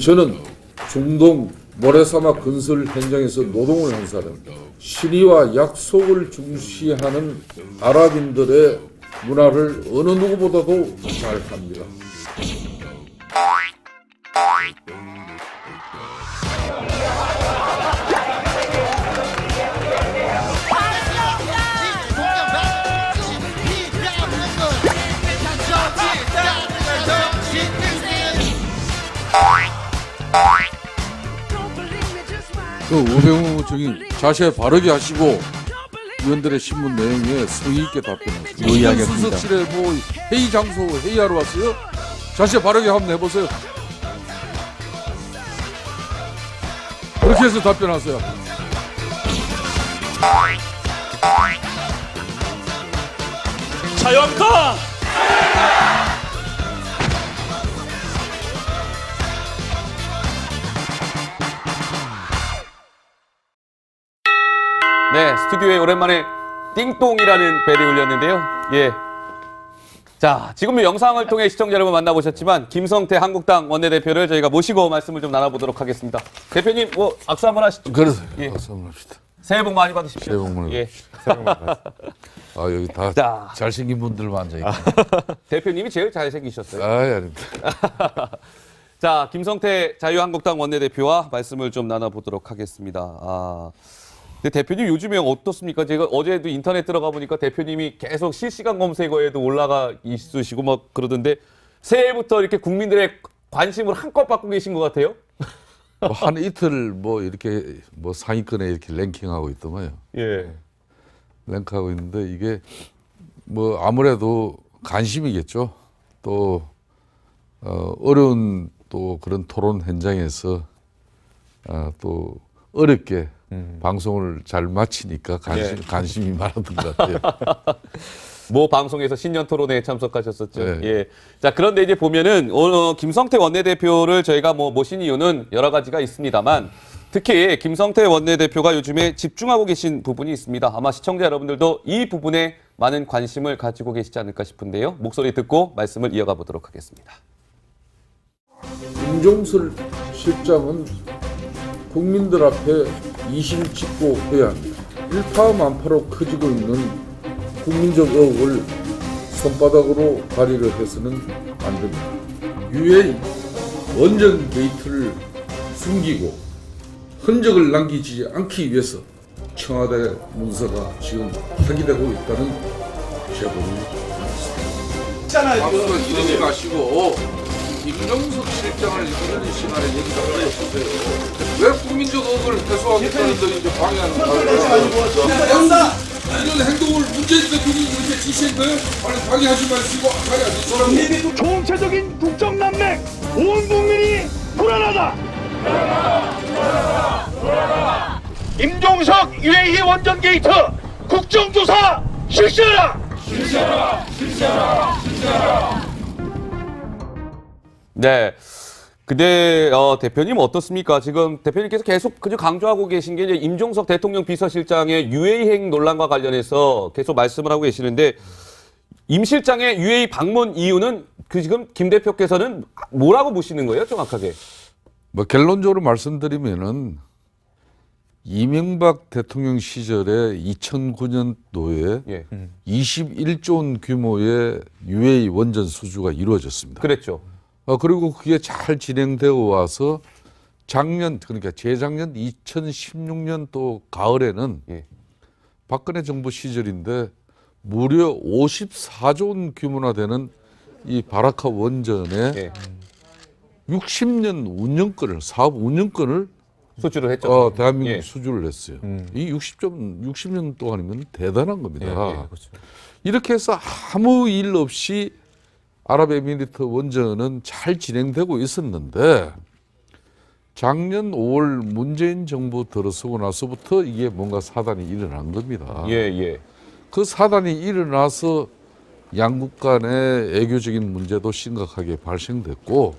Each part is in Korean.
저는 중동 모래사막 건설 현장에서 노동을 한 사람, 신의와 약속을 중시하는 아랍인들의 문화를 어느 누구보다도 잘 압니다. 그 우병우 저기 자세 바르게 하시고 의원들의 신문 내용에 성의 있게 답변하세요. 수석실에 뭐 회의 장소 회의하러 왔어요? 자세 바르게 한번 해보세요. 그렇게 해서 답변하세요. 자유한국당 스튜디오에 오랜만에 띵똥이라는 벨이 울렸는데요. 예. 자, 지금 영상을 통해 시청자 여러분 만나보셨지만 김성태 한국당 원내대표를 저희가 모시고 말씀을 좀 나눠보도록 하겠습니다. 대표님, 뭐 악수 한번 하시죠. 그래서 예. 박수 한번 합시다. 새해 복 많이 받으십시오. 새해 복 많이 예. 아 여기 다 자. 잘생긴 분들만 앉아 있고. 대표님이 제일 잘생기셨어요. 아, 아닙니다. 자, 김성태 자유한국당 원내대표와 말씀을 좀 나눠보도록 하겠습니다. 아, 근데 대표님 요즘에 어떻습니까? 제가 어제도 인터넷 들어가 보니까 대표님이 계속 실시간 검색어에도 올라가 있으시고 막 그러던데 새해부터 이렇게 국민들의 관심을 한껏 받고 계신 것 같아요. 뭐 한 이틀 뭐 이렇게 뭐 상위권에 이렇게 랭킹하고 있더만요. 예. 랭크하고 있는데 이게 뭐 아무래도 관심이겠죠. 또 어, 어려운 또 그런 토론 현장에서 아, 또 어렵게 방송을 잘 마치니까 관심 예. 관심이 많았던 것 같아요. 모 방송에서 신년 토론회에 참석하셨었죠. 네. 예. 자, 그런데 이제 보면은 오늘 김성태 원내대표를 저희가 뭐 모신 이유는 여러 가지가 있습니다만 특히 김성태 원내대표가 요즘에 집중하고 계신 부분이 있습니다. 아마 시청자 여러분들도 이 부분에 많은 관심을 가지고 계시지 않을까 싶은데요. 목소리 듣고 말씀을 이어가 보도록 하겠습니다. 임종설 실장은 국민들 앞에 이심직고해야 합니다. 일파만파로 커지고 있는 국민적 의혹을 손바닥으로 발휘를 해서는 안 됩니다. 유엔 원전 게이트를 숨기고 흔적을 남기지 않기 위해서 청와대 문서가 지금 파기되고 있다는 제보를 박수 이러지 마시고 김정숙 실장을 이런 시간에 얘기가 하셨어요. 의혹을 해소하겠다는 데 이제 방해하는 거예요? 이런 행동을 문재인 대통령이 이렇게 지시한 거예요? 빨리 방해하지 마시고 빨리 앉으시라고. 총체적인 국정 난맥 온 국민이 불안하다 임종석 UAE 원전 게이트 국정조사 실시하라 네. 근데 어, 대표님 어떻습니까? 지금 대표님께서 계속 그저 강조하고 계신 게 이제 임종석 대통령 비서실장의 유해행 논란과 관련해서 계속 말씀을 하고 계시는데 임 실장의 유해 방문 이유는 그 지금 김 대표께서는 뭐라고 보시는 거예요, 정확하게? 뭐 결론적으로 말씀드리면은 이명박 대통령 시절에 2009년도에 예. 21조 원 규모의 UA 원전 수주가 이루어졌습니다. 그랬죠. 어, 그리고 그게 잘 진행되어 와서 작년 그러니까 재작년 2016년 또 가을에는 예. 박근혜 정부 시절인데 무려 54조 원 규모나 되는 이 바라카 원전의 예. 60년 운영권을 사업 운영권을 수주를 했죠. 어, 대한민국 예. 수주를 했어요. 이 60점 60년 동안이면 대단한 겁니다. 예, 예, 그렇죠. 이렇게 해서 아무 일 없이 아랍에미리트 원전은 잘 진행되고 있었는데 작년 5월 문재인 정부 들어서고 나서부터 이게 뭔가 사단이 일어난 겁니다. 예, 예. 그 사단이 일어나서 양국 간의 애교적인 문제도 심각하게 발생됐고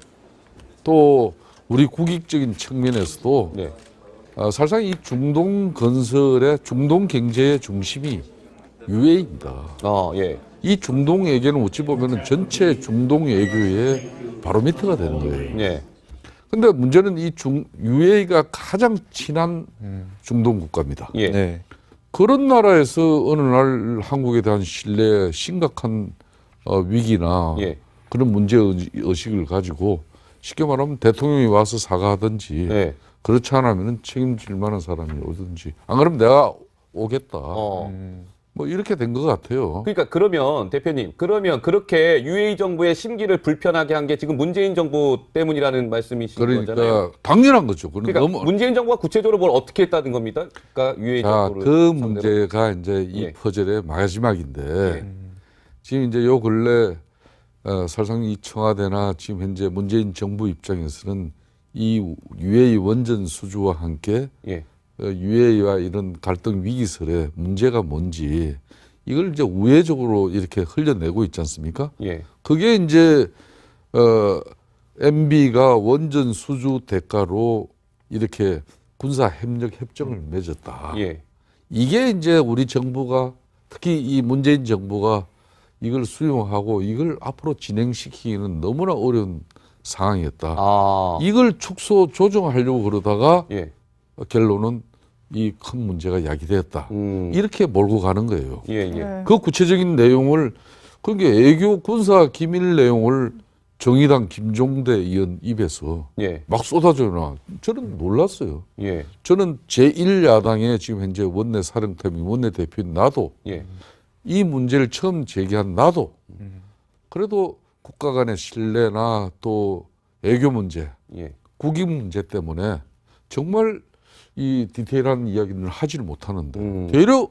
또 우리 국익적인 측면에서도 네. 어, 사실상 이 중동 건설의 중동 경제의 중심이 UAE입니다. 어, 예. 이 중동 외교는 어찌 보면은 전체 중동 외교의 바로미터가 되는 거예요. 예. 근데 문제는 이 중, UAE가 가장 친한 중동 국가입니다. 예. 네. 그런 나라에서 어느 날 한국에 대한 신뢰 심각한 어, 위기나 예. 그런 문제 의식을 가지고 쉽게 말하면 대통령이 와서 사과하든지 예. 그렇지 않으면 책임질 만한 사람이 오든지 안 그러면 내가 오겠다. 어. 뭐 이렇게 된 것 같아요. 그러니까 그러면 대표님 그러면 그렇게 UAE 정부의 심기를 불편하게 한 게 지금 문재인 정부 때문이라는 말씀이신 그러니까 거잖아요. 당연한 거죠. 그러니까 너무 문재인 정부가 구체적으로 뭘 어떻게 했다는 겁니다. 그러니까 UAE 자, 정부를 그. 문제가 이제 이 예. 퍼즐의 마지막인데 예. 지금 이제 요 근래 어, 사실상 이 청와대나 지금 현재 문재인 정부 입장에서는 이 UAE 원전 수주와 함께 예. 어, UAE와 이런 갈등 위기설의 문제가 뭔지 이걸 이제 우회적으로 이렇게 흘려내고 있지 않습니까? 예. 그게 이제 어 MB가 원전 수주 대가로 이렇게 군사 협력 협정을 맺었다. 예. 이게 이제 우리 정부가 특히 이 문재인 정부가 이걸 수용하고 이걸 앞으로 진행시키기는 너무나 어려운 상황이었다. 아. 이걸 축소 조정하려고 그러다가 예. 결론은 이 큰 문제가 야기되었다. 음. 이렇게 몰고 가는 거예요. 예, 예. 네. 그 구체적인 내용을 그게 애교 군사 기밀 내용을 정의당 김종대 의원 입에서 예. 막 쏟아져 나 저는 놀랐어요. 예. 저는 제1야당의 지금 현재 원내 사령탑이 원내 대표인 나도 예. 이 문제를 처음 제기한 나도 그래도 국가 간의 신뢰나 또 애교 문제, 예. 국익 문제 때문에 정말 이 디테일한 이야기를 하지를 못하는데 음. 되려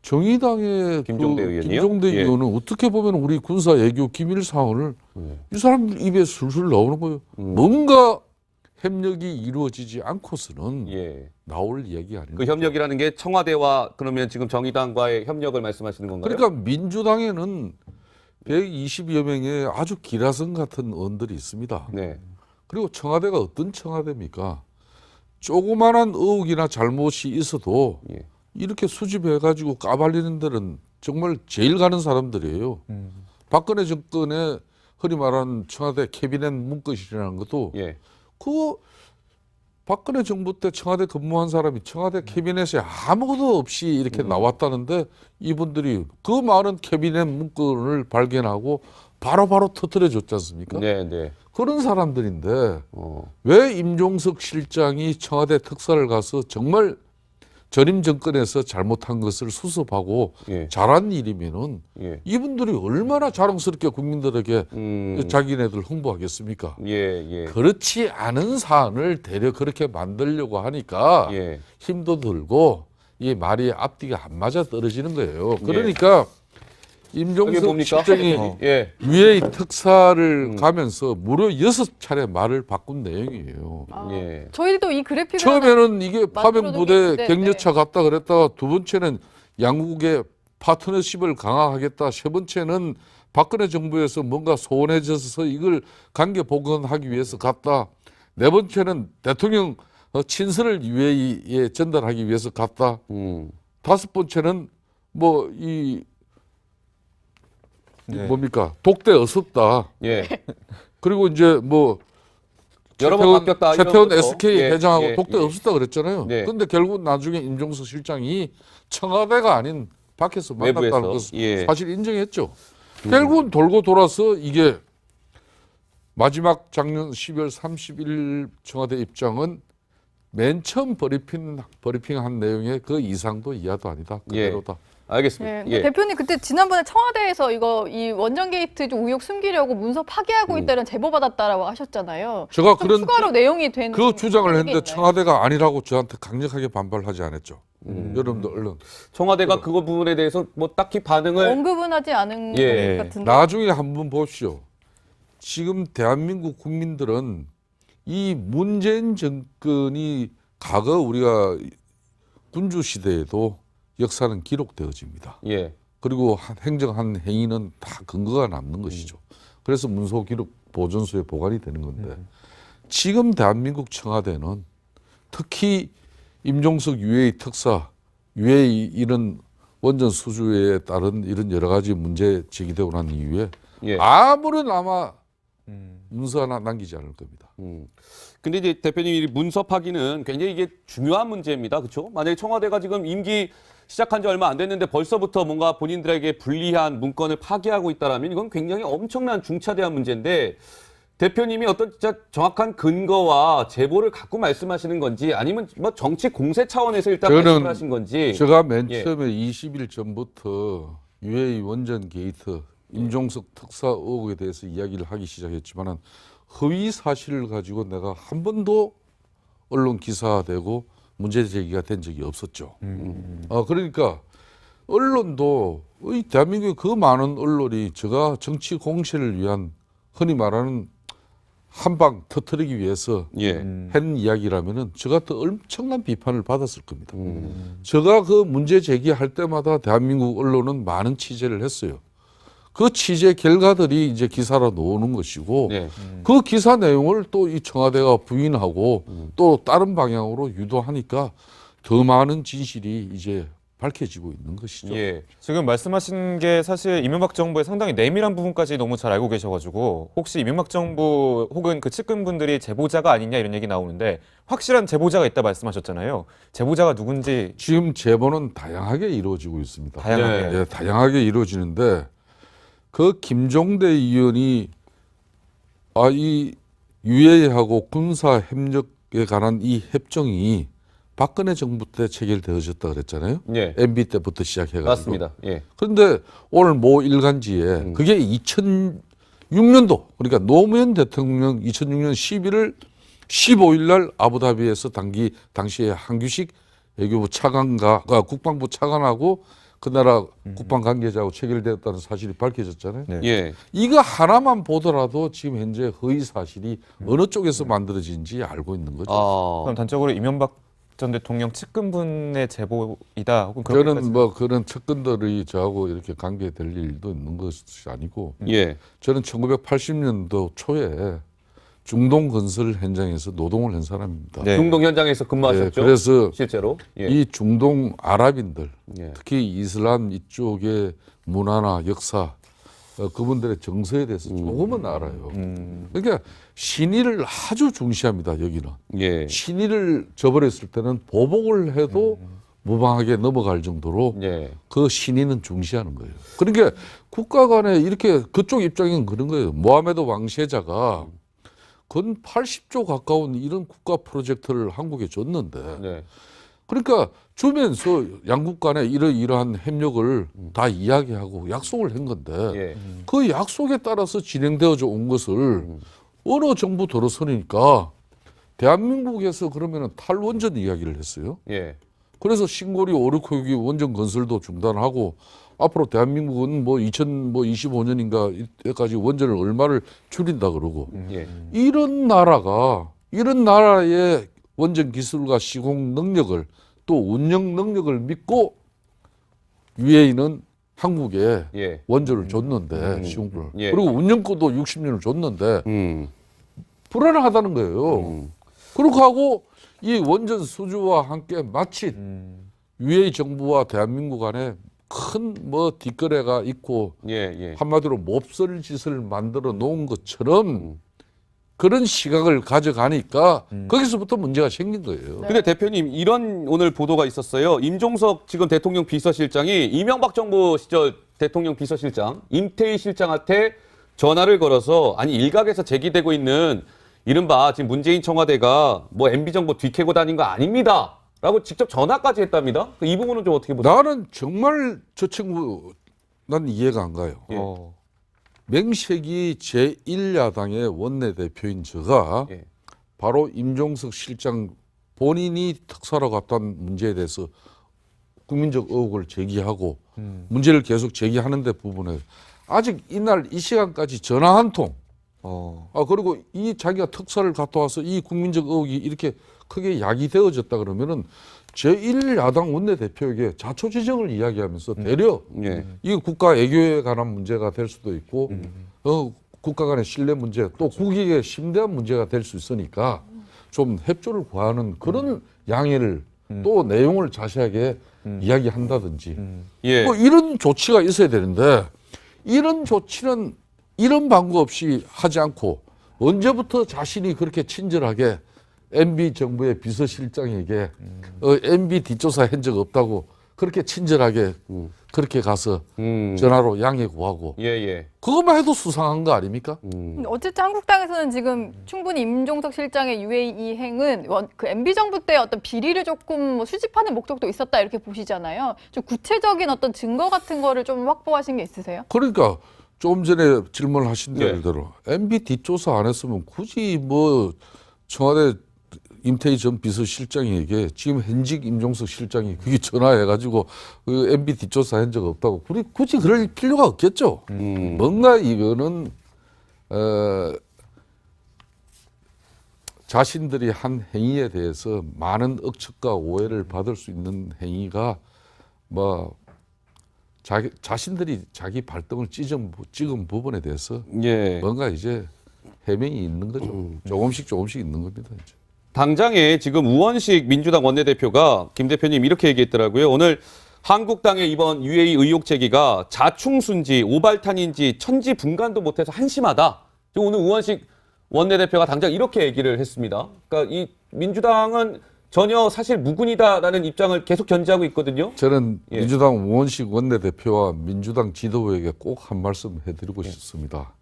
정의당의 김종대 그 의원이요? 김종대 예. 의원은 어떻게 보면 우리 군사 애교 기밀 사항을 예. 이 사람들 입에 술술 나오는 거예요. 음. 뭔가 협력이 이루어지지 않고서는 예. 나올 이야기 아닙니까? 그 협력이라는 게 청와대와 그러면 지금 정의당과의 협력을 말씀하시는 건가요? 그러니까 민주당에는 120여 명의 아주 기라성 같은 의원들이 있습니다. 네. 그리고 청와대가 어떤 청와대입니까? 조그만한 의혹이나 잘못이 있어도 예. 이렇게 수집해가지고 까발리는 데는 정말 제일 가는 사람들이에요. 박근혜 정권의 흔히 말하는 청와대 캐비넷 문건이라는 것도 예. 그 박근혜 정부 때 청와대 근무한 사람이 청와대 캐비넷에 아무것도 없이 이렇게 나왔다는데 이분들이 그 많은 캐비넷 문건을 발견하고 바로바로 터뜨려 줬지 않습니까? 네, 네. 그런 사람들인데 어. 왜 임종석 실장이 청와대 특사를 가서 정말 전임 정권에서 잘못한 것을 수습하고 예. 잘한 일이면은 예. 이분들이 얼마나 자랑스럽게 국민들에게 음. 자기네들 홍보하겠습니까? 예, 예. 그렇지 않은 사안을 대려 그렇게 만들려고 하니까 예. 힘도 들고 이 말이 앞뒤가 안 맞아 떨어지는 거예요. 그러니까 이게 임종석? 실장이 어. 예. UA 특사를 음. 가면서 무려 여섯 차례 말을 바꾼 내용이에요. 아, 예. 저희도 이 그래픽을 처음에는 이게 파병 부대 격려차 갔다 그랬다가 두 번째는 양국의 파트너십을 강화하겠다. 세 번째는 박근혜 정부에서 뭔가 소원해져서 이걸 관계 복원하기 위해서 갔다. 네 번째는 대통령 어, 친서를 UAE에 전달하기 위해서 갔다. 음. 다섯 번째는 뭐 이 네. 뭡니까 독대 어섭다. 예. 그리고 이제 뭐 여러 번 바뀌었다. 최태원. SK 예, 회장하고 예, 독대 예. 없었다 그랬잖아요. 네. 근데 결국 나중에 임종석 실장이 청와대가 아닌 밖에서 만났다는. 것을 예. 사실 인정했죠. 결국은 돌고 돌아서 이게 마지막 작년 12월 31일 청와대 입장은 맨 처음 브리핑 브리핑한 내용의 그 이상도 이하도 아니다. 그대로다. 알겠습니다. 네, 근데 예. 대표님 그때 지난번에 청와대에서 이거 이 원전 게이트 좀 의혹 숨기려고 문서 파기하고 음. 있다는 제보 받았다라고 하셨잖아요. 제가 좀 그런 추가로 내용이 된 그 주장을 했는데 있나요? 청와대가 아니라고 저한테 강력하게 반발하지 않았죠. 음. 여러분들 얼른 청와대가 그거 부분에 대해서 뭐 딱히 반응을 언급은 하지 않은 예. 것 같은데. 나중에 한번 보십시오. 지금 대한민국 국민들은 이 문재인 정권이 과거 우리가 군주 시대에도 역사는 기록되어집니다. 예. 그리고 한 행정한 행위는 다 근거가 남는 것이죠. 그래서 문서 기록 보존소에 보관이 되는 건데 지금 대한민국 청와대는 특히 임종석 UA 특사, UA 이런 원전 수주에 따른 이런 여러 가지 문제 제기되고 난 이후에 예. 아무런 아마 문서 하나 남기지 않을 겁니다. 음. 근데 이제 대표님 이 문서 파기는 굉장히 이게 중요한 문제입니다. 그렇죠? 만약에 청와대가 지금 임기 시작한 지 얼마 안 됐는데 벌써부터 뭔가 본인들에게 불리한 문건을 파기하고 있다라면 이건 굉장히 엄청난 중차대한 문제인데 대표님이 어떤 진짜 정확한 근거와 제보를 갖고 말씀하시는 건지 아니면 뭐 정치 공세 차원에서 일단 말씀하신 건지 제가 맨 예. 처음에 20일 전부터 UAE 원전 게이트 임종석 특사 의혹에 대해서 이야기를 하기 시작했지만은 허위 사실을 가지고 내가 한 번도 언론 기사되고 문제 제기가 된 적이 없었죠. 아 그러니까 언론도 이 대한민국의 그 많은 언론이 제가 정치 공세를 위한 흔히 말하는 한방 터뜨리기 위해서 예. 한 이야기라면은 제가 또 엄청난 비판을 받았을 겁니다. 제가 그 문제 제기할 때마다 대한민국 언론은 많은 취재를 했어요. 그 취재 결과들이 이제 기사로 나오는 것이고 예. 그 기사 내용을 또 이 청와대가 부인하고 또 다른 방향으로 유도하니까 더 많은 진실이 이제 밝혀지고 있는 것이죠. 예. 지금 말씀하신 게 사실 이명박 정부의 상당히 내밀한 부분까지 너무 잘 알고 계셔가지고 혹시 이명박 정부 혹은 그 측근분들이 제보자가 아니냐 이런 얘기 나오는데 확실한 제보자가 있다 말씀하셨잖아요. 제보자가 누군지 지금 제보는 다양하게 이루어지고 있습니다. 다양하게. 예, 다양하게 이루어지는데 그 김종대 의원이 아 이 유해하고 군사 협력에 관한 이 협정이 박근혜 정부 때 체결되어졌다 그랬잖아요. 예. MB 때부터 시작해가지고. 맞습니다. 예. 그런데 오늘 모 일간지에 그게 2006년도 그러니까 노무현 대통령 2006년 11월 15일 날 아부다비에서 당기 당시에 한규식 외교부 차관과 아, 국방부 차관하고 그 나라 국방 관계자하고 체결되었다는 사실이 밝혀졌잖아요. 네. 예. 이거 하나만 보더라도 지금 현재 허위 사실이 어느 쪽에서 만들어진지 알고 있는 거죠. 아. 그럼 단적으로 이명박 전 대통령 측근분의 제보이다 혹은 저는 뭐 그런 측근들이 저하고 이렇게 관계될 일도 있는 것이 아니고 예. 저는 1980년도 초에 중동 건설 현장에서 노동을 한 사람입니다. 네. 중동 현장에서 근무하셨죠? 예, 그래서 실제로. 예. 이 중동 아랍인들, 예. 특히 이슬람 이쪽의 문화나 역사, 어, 그분들의 정서에 대해서 조금은 알아요. 음, 그러니까 신의를 아주 중시합니다. 여기는 예. 신의를 저버렸을 때는 보복을 해도 무방하게 넘어갈 정도로 예. 그 신의는 중시하는 거예요. 그러니까 국가 간에 이렇게 그쪽 입장에는 그런 거예요. 모하메드 왕세자가 건 80조 가까운 이런 국가 프로젝트를 한국에 줬는데 네. 그러니까 주면서 양국 간에 이러이러한 협력을 다 이야기하고 약속을 한 건데 예. 그 약속에 따라서 진행되어져 온 것을 어느 정부 들어서니까 대한민국에서 그러면은 탈원전 이야기를 했어요. 예. 그래서 신고리 오르코기 원전 건설도 중단하고 앞으로 대한민국은 뭐 2025년인가 이때까지 원전을 얼마를 줄인다 그러고 예. 이런 나라가 이런 나라의 원전 기술과 시공 능력을 또 운영 능력을 믿고 UAE는 한국에 예. 원전을 줬는데 시공을 예. 그리고 운영권도 60년을 줬는데 음. 불안하다는 거예요. 그렇게 하고 이 원전 수주와 함께 마치 음, UAE 정부와 대한민국 간에 큰 뭐 뒷거래가 있고 예. 예. 한마디로 몹쓸 짓을 만들어 놓은 것처럼 그런 시각을 가져가니까 거기서부터 문제가 생긴 거예요. 근데 대표님 이런 오늘 보도가 있었어요. 임종석 지금 대통령 비서실장이 이명박 정부 시절 대통령 비서실장 임태희 실장한테 전화를 걸어서 아니 일각에서 제기되고 있는 이른바 지금 문재인 청와대가 뭐 MB 정부 뒤캐고 다닌 거 아닙니다. 라고 직접 전화까지 했답니다. 그이 부분은 좀 어떻게 보세요? 나는 정말 저 친구 난 이해가 안 가요. 예. 어, 맹색이 제1야당의 원내대표인 제가 예. 바로 임종석 실장 본인이 특사로 갔다는 문제에 대해서 국민적 의혹을 제기하고 문제를 계속 제기하는 데 부분에 아직 이날 이 시간까지 전화 한 통, 어, 아 그리고 이 자기가 특사를 갔다 와서 이 국민적 의혹이 이렇게 크게 야기되어졌다 그러면은 제1야당 원내대표에게 자초 지정을 이야기하면서 되려. 예. 이게 국가 애교에 관한 문제가 될 수도 있고 어, 국가 간의 신뢰 문제 또 국익에 심대한 문제가 될 수 있으니까 좀 협조를 구하는 그런 양해를 또 내용을 자세하게 이야기한다든지. 예. 뭐 이런 조치가 있어야 되는데 이런 조치는 이런 방구 없이 하지 않고 언제부터 자신이 그렇게 친절하게 MB 정부의 비서실장에게 어, MB 뒷조사 한 적 없다고 그렇게 친절하게 그렇게 가서 음. 전화로 양해 구하고 예, 예. 그것만 해도 수상한 거 아닙니까? 근데 어쨌든 한국당에서는 지금 충분히 임종석 실장의 UAE 행은 원- 그 MB 정부 때 어떤 비리를 조금 뭐 수집하는 목적도 있었다 이렇게 보시잖아요. 좀 구체적인 어떤 증거 같은 거를 좀 확보하신 게 있으세요? 그러니까 조금 전에 질문하신 예. 대로 MB 뒷조사 안 했으면 굳이 뭐 청와대 임태희 전 비서실장에게 지금 현직 임종석 실장이 그게 전화해가지고 그 MB 뒷조사 한 적 없다고 굳이, 굳이 그럴 필요가 없겠죠. 음. 뭔가 이거는 어, 자신들이 한 행위에 대해서 많은 억측과 오해를 받을 수 있는 행위가 뭐 자기 자신들이 자기 발등을 찢은, 부- 찍은 부분에 대해서 예. 뭔가 이제 해명이 있는 거죠. 조금씩 조금씩 있는 겁니다. 이제. 당장에 지금 우원식 민주당 원내대표가 김 대표님 이렇게 얘기했더라고요. 오늘 한국당의 이번 UA 의혹 제기가 자충수인지 오발탄인지 천지 분간도 못해서 한심하다. 지금 오늘 우원식 원내대표가 당장 이렇게 얘기를 했습니다. 그러니까 이 민주당은 전혀 사실 무근이다라는 입장을 계속 견지하고 있거든요. 저는 예. 민주당 우원식 원내대표와 민주당 지도부에게 꼭 한 말씀 해드리고 싶습니다.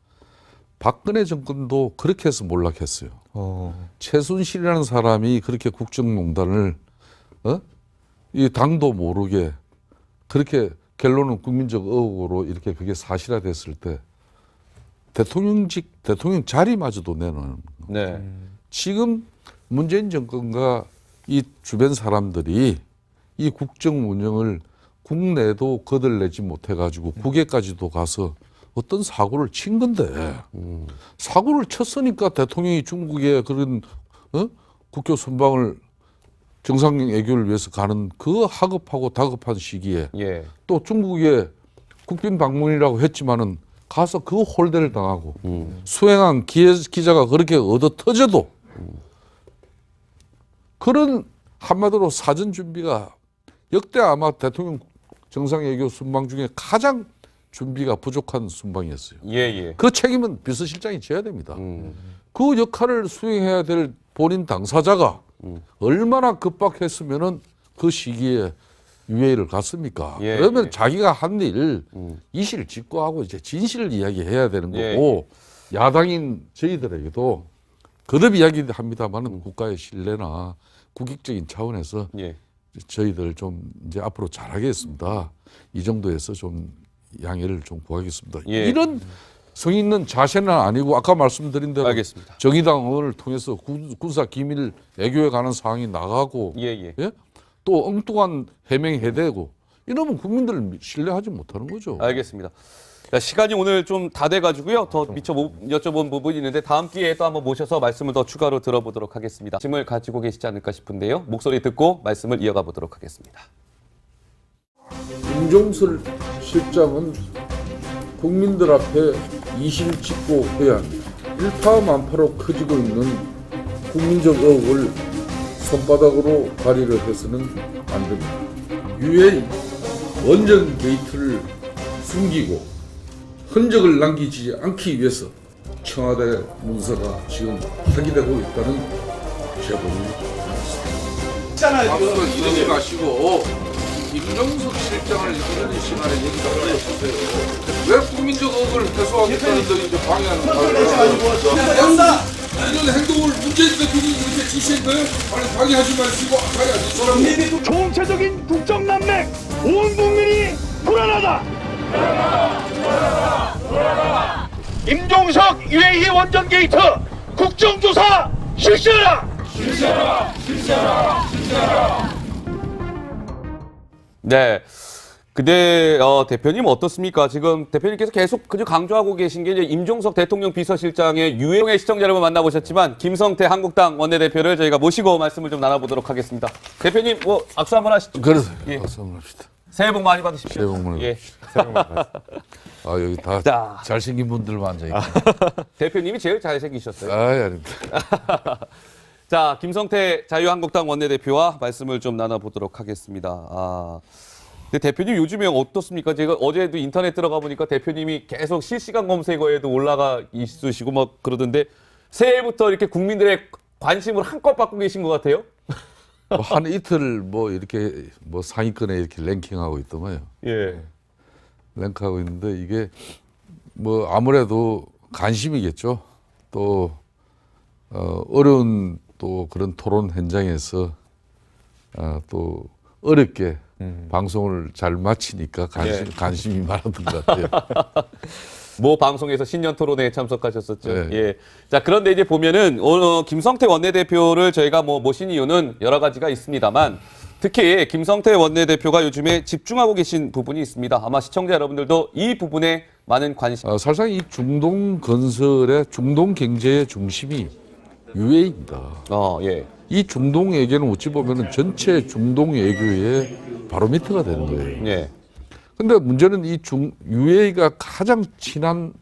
박근혜 정권도 그렇게 해서 몰락했어요. 어. 최순실이라는 사람이 그렇게 국정농단을 어? 이 당도 모르게 그렇게 결론은 국민적 의혹으로 이렇게 그게 사실화됐을 때 대통령직 대통령 자리마저도 내놓는 네. 지금 문재인 정권과 이 주변 사람들이 이 국정 운영을 국내도 거들내지 못해가지고 국외까지도 가서 어떤 사고를 친 건데 사고를 쳤으니까 대통령이 중국에 그런 어? 국교 순방을 정상 애교를 위해서 가는 그 하급하고 다급한 시기에 예. 또 중국에 국빈 방문이라고 했지만은 가서 그 홀대를 당하고 수행한 기회, 기자가 그렇게 얻어 터져도 그런 한마디로 사전 준비가 역대 아마 대통령 정상외교 순방 중에 가장 준비가 부족한 순방이었어요. 예, 예. 그 책임은 비서실장이 져야 됩니다. 음. 그 역할을 수행해야 될 본인 당사자가 음. 얼마나 급박했으면은 그 시기에 유해를 갔습니까? 예, 그러면 예. 자기가 한일 음. 이실 직고하고 이제 진실을 이야기해야 되는 예, 거고 야당인 저희들에게도 거듭 이야기합니다만은 음. 국가의 신뢰나 국익적인 차원에서 예. 저희들 좀 이제 앞으로 잘하겠습니다. 이 정도에서 좀 양해를 좀 구하겠습니다. 예. 이런 성의 있는 자세는 아니고 아까 말씀드린 대로 알겠습니다. 정의당을 통해서 군, 군사 기밀 애교에 가는 상황이 나가고 예, 예. 예? 또 엉뚱한 해명해대고 이러면 국민들을 신뢰하지 못하는 거죠. 알겠습니다. 자, 시간이 오늘 좀 다 돼가지고요. 더 미처 못 여쭤본 부분이 있는데 다음 기회에 또 한번 모셔서 말씀을 더 추가로 들어보도록 하겠습니다. 짐을 가지고 계시지 않을까 싶은데요. 목소리 듣고 말씀을 이어가 보도록 하겠습니다. 임종설 실장은 국민들 앞에 이실 짓고 해야 합니다. 일파만파로 커지고 있는 국민적 의혹을 손바닥으로 발휘를 해서는 안 됩니다. 유엔 원전 게이트를 숨기고 흔적을 남기지 않기 위해서 청와대 문서가 지금 파기되고 있다는 제보입니다. 박수를 이러지 마시고 임종석 실장을 이끄는 시간에 얘기가 흘러주세요. 왜 국민적 의혹을 해소하겠다는 데 이제 방해하는 거예요? 이런 행동을 문재인 대통령이 이렇게 지시한 거예요? 빨리 방해하지 마시고 빨리 앉으시라고. 총체적인 국정남맥 온 국민이 불안하다. 임종석 UAE 원전 게이트 국정조사 실시하라. 네. 근데 어, 대표님 어떻습니까? 지금 대표님께서 계속 그저 강조하고 계신 게 이제 임종석 대통령 비서실장의 유해용의 시청자 여러분 만나보셨지만 김성태 한국당 원내대표를 저희가 모시고 말씀을 좀 나눠보도록 하겠습니다. 대표님 뭐 악수 한번 하시죠. 그래서 예. 말씀합시다. 새해 복 많이 받으십시오. 새해 복 많이 예. 아 여기 다 자. 잘생긴 분들만 앉아 있고. 대표님이 제일 잘생기셨어요. 아, 아닙니다. 자, 김성태 자유한국당 원내대표와 말씀을 좀 나눠보도록 하겠습니다. 아, 근데 대표님 요즘에 어떻습니까? 제가 어제도 인터넷 들어가 보니까 대표님이 계속 실시간 검색어에도 올라가 있으시고 막 그러던데 새해부터 이렇게 국민들의 관심을 한껏 받고 계신 것 같아요. 뭐한 이틀 뭐 이렇게 뭐 상위권에 이렇게 랭킹하고 있더만요. 예. 랭크하고 있는데 이게 뭐 아무래도 관심이겠죠. 또 어, 어려운 또 그런 토론 현장에서 아, 또 어렵게 방송을 잘 마치니까 관심, 예. 관심이 많았던 것 같아요. 모 방송에서 신년 토론회에 참석하셨었죠. 네. 예. 자, 그런데 이제 보면은 오늘 김성태 원내대표를 저희가 뭐 모신 이유는 여러 가지가 있습니다만 특히 김성태 원내대표가 요즘에 집중하고 계신 부분이 있습니다. 아마 시청자 여러분들도 이 부분에 많은 관심 어, 사실상 이 중동 건설의 중동 경제의 중심이 UAE입니다. 어, 예. 이 중동 외교는 어찌 보면은 전체 중동 외교의 바로미터가 되는 거예요. 예. 근데 문제는 이 중, UAE가 가장 친한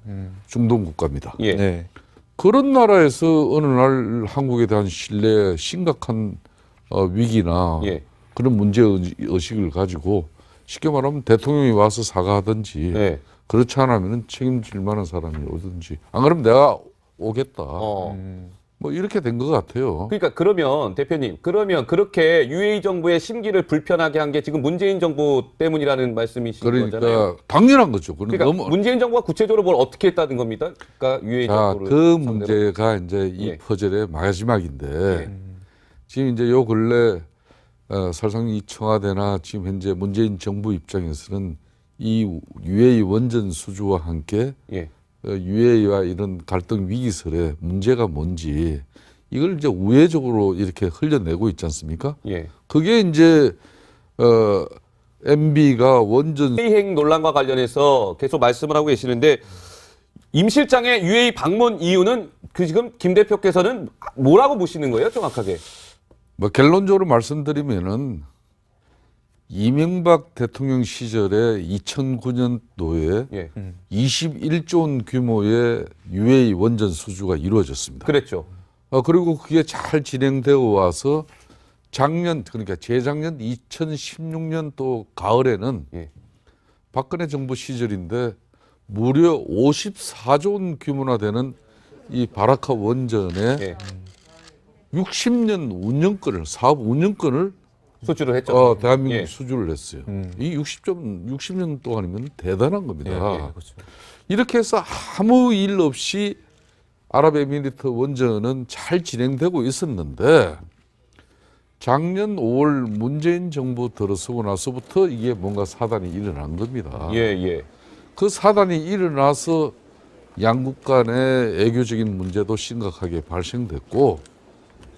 중동 국가입니다. 예. 네. 그런 나라에서 어느 날 한국에 대한 신뢰 심각한 어, 위기나 예. 그런 문제 의식을 가지고 쉽게 말하면 대통령이 와서 사과하든지 예. 그렇지 않으면 책임질 만한 사람이 오든지 안 그러면 내가 오겠다. 어. 뭐 이렇게 된 것 같아요. 그러니까 그러면 대표님 그러면 그렇게 UAE 정부의 심기를 불편하게 한 게 지금 문재인 정부 때문이라는 말씀이신 그러니까 거잖아요. 당연한 거죠. 그러니까, 너무 문재인 정부가 구체적으로 뭘 어떻게 했다는 겁니다. 그러니까 UAE 자, 정부를 그. 문제가 이제 이 예. 퍼즐의 마지막인데 예. 지금 이제 요 근래 어, 사실상 이 청와대나 지금 현재 문재인 정부 입장에서는 이 UAE 원전 수주와 함께 예. 어, UAE와 이런 갈등 위기설의 문제가 뭔지 이걸 이제 우회적으로 이렇게 흘려내고 있지 않습니까? 예. 그게 이제 어 MB가 원전 행 논란과 관련해서 계속 말씀을 하고 계시는데 임 실장의 UAE 방문 이유는 그 지금 김 대표께서는 뭐라고 보시는 거예요, 정확하게? 뭐 결론적으로 말씀드리면은 이명박 대통령 시절에 2009년도에 예. 21조 원 규모의 UAE 원전 수주가 이루어졌습니다. 그랬죠. 어, 그리고 그게 잘 진행되어 와서 작년 그러니까 재작년 2016년 또 가을에는 예. 박근혜 정부 시절인데 무려 54조 원 규모나 되는 이 바라카 원전의 예. 60년 운영권을 사업 운영권을 수주를 했죠. 어, 대한민국 예. 수주를 했어요. 이 60점 60년 동안이면 대단한 겁니다. 예, 예, 그렇죠. 이렇게 해서 아무 일 없이 아랍에미리트 원전은 잘 진행되고 있었는데 작년 5월 문재인 정부 들어서고 나서부터 이게 뭔가 사단이 일어난 겁니다. 예, 예. 그 사단이 일어나서 양국 간의 애교적인 문제도 심각하게 발생됐고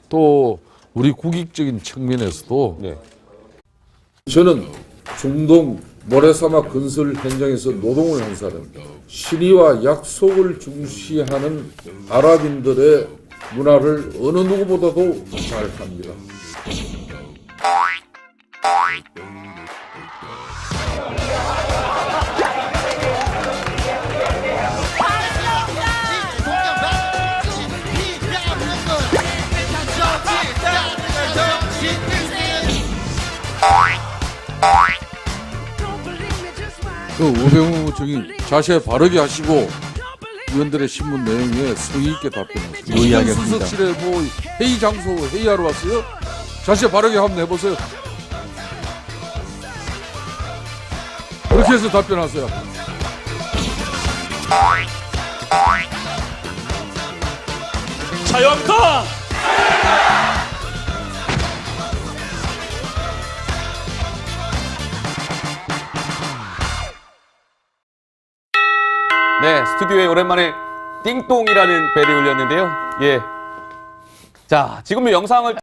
또 우리 국익적인 측면에서도 네. 저는 중동 모래사막 건설 현장에서 노동을 한 사람, 신의와 약속을 중시하는 아랍인들의 문화를 어느 누구보다도 잘 합니다. 그 우병우 저기 자세 바르게 하시고 의원들의 신문 내용에 성의 있게 답변하세요. 유의하겠습니다. 수석실에 뭐 회의 장소 회의하러 왔어요? 자세 바르게 한번 해보세요. 그렇게 해서 답변하세요. 자연가 네, 스튜디오에 오랜만에 띵똥이라는 벨이 울렸는데요. 예. 자, 지금 영상을